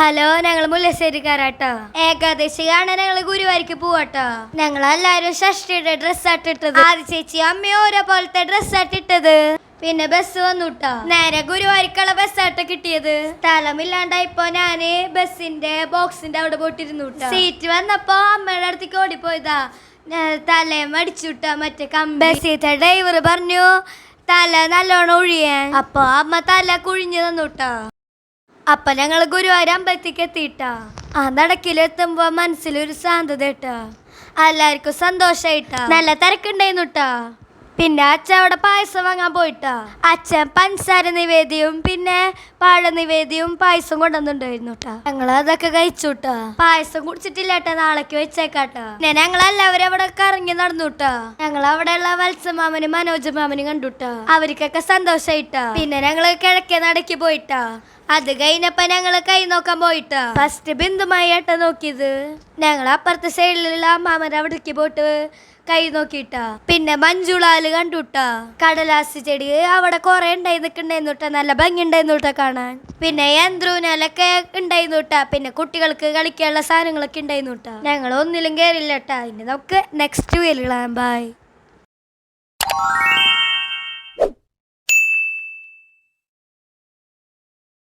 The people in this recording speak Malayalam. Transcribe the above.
ഹലോ ഞങ്ങൾ മുല്ലശ്ശേരിക്കാരാട്ടോ ഏകാദശി കാണാൻ ഞങ്ങൾ ഗുരുവാരിക്ക് പോവാട്ടോ. ഞങ്ങൾ എല്ലാരും ഷഷ്ടിയുടെ ഡ്രസ് ആട്ടിട്ടത് ആദ്യ ചേച്ചി അമ്മ ഓരോ പോലത്തെ ഡ്രസ് ആട്ടിട്ടത് പിന്നെ ബസ് വന്നുട്ടോ. നേരെ ഗുരുവാരിക്കുള്ള ബസ്സാട്ട കിട്ടിയത്. സ്ഥലമില്ലാണ്ടായിപ്പോ ഞാൻ ബസ്സിന്റെ ബോക്സിന്റെ അവിടെ പോയിട്ടിരുന്നു സീറ്റ് വന്നപ്പോ അമ്മയുടെ അടുത്തേക്ക് ഓടിപ്പോയതാ. തലയും അടിച്ചുട്ട മറ്റേ ബസ്സിത്തെ ഡ്രൈവർ പറഞ്ഞു തല നല്ലോണം ഒഴിയാൻ അപ്പൊ അമ്മ തല കുഴിഞ്ഞു തന്നുട്ടോ അപ്പൊ ഞങ്ങൾ ഗുരുവായൂർ അമ്പലത്തേക്ക് എത്തിയിട്ടാ. ആ നടക്കിലെത്തുമ്പോ മനസ്സിലൊരു ശാന്തത ഇട്ടാ. എല്ലാവർക്കും സന്തോഷായിട്ടാ. നല്ല തിരക്കുണ്ടായിരുന്നുട്ടാ പിന്നെ അച്ഛൻ അവിടെ പായസം വാങ്ങാൻ പോയിട്ടാ. അച്ഛൻ പഞ്ചസാര നിവേദ്യവും പിന്നെ പാഴ നിവേദ്യവും പായസം കൊണ്ടുവന്നിട്ടുണ്ടായിരുന്നു ട്ടാ. ഞങ്ങൾ അതൊക്കെ കഴിച്ചുട്ടാ. പായസം കുടിച്ചിട്ടില്ല കുടിച്ചിട്ടില്ലാട്ടാ നാളേക്ക് വെച്ചേക്കാട്ടാ. പിന്നെ ഞങ്ങൾ എല്ലാവരും അവിടെ കറങ്ങി നടന്നുട്ടാ. ഞങ്ങൾ അവിടെയുള്ള വത്സമാമനും മനോജ് മാമനും കണ്ടുട്ടാ. അവർക്കൊക്കെ സന്തോഷായിട്ടാ. പിന്നെ ഞങ്ങൾ കിഴക്കേ നടക്കി പോയിട്ടാ. അത് കഴിഞ്ഞപ്പോ ഞങ്ങൾ കൈ നോക്കാൻ പോയിട്ട്. ഫസ്റ്റ് ബിന്ദുമായി ഏട്ട നോക്കിയത്. ഞങ്ങൾ അപ്പുറത്തെ സൈഡിലുള്ള അമ്മാമൻ അവിടേക്ക് പോയിട്ട് കൈ നോക്കിട്ടാ പിന്നെ മഞ്ജുളാൽ കണ്ടുട്ടാ. കടലാസ് ചെടി അവിടെ കൊറേ ഉണ്ടായി നിൽക്കണ്ടായിരുന്നുട്ടാ നല്ല ഭംഗി ഉണ്ടായിരുന്നുട്ടാ കാണാൻ. പിന്നെ യന്ത്രൂനലൊക്കെ ഉണ്ടായിരുന്നുട്ടാ പിന്നെ കുട്ടികൾക്ക് കളിക്കാനുള്ള സാധനങ്ങളൊക്കെ ഉണ്ടായിരുന്നുട്ടാ ഞങ്ങൾ ഒന്നിലും കയറില്ലട്ടാ ഇനി നമുക്ക് നെക്സ്റ്റ് വീലിടാം ബൈ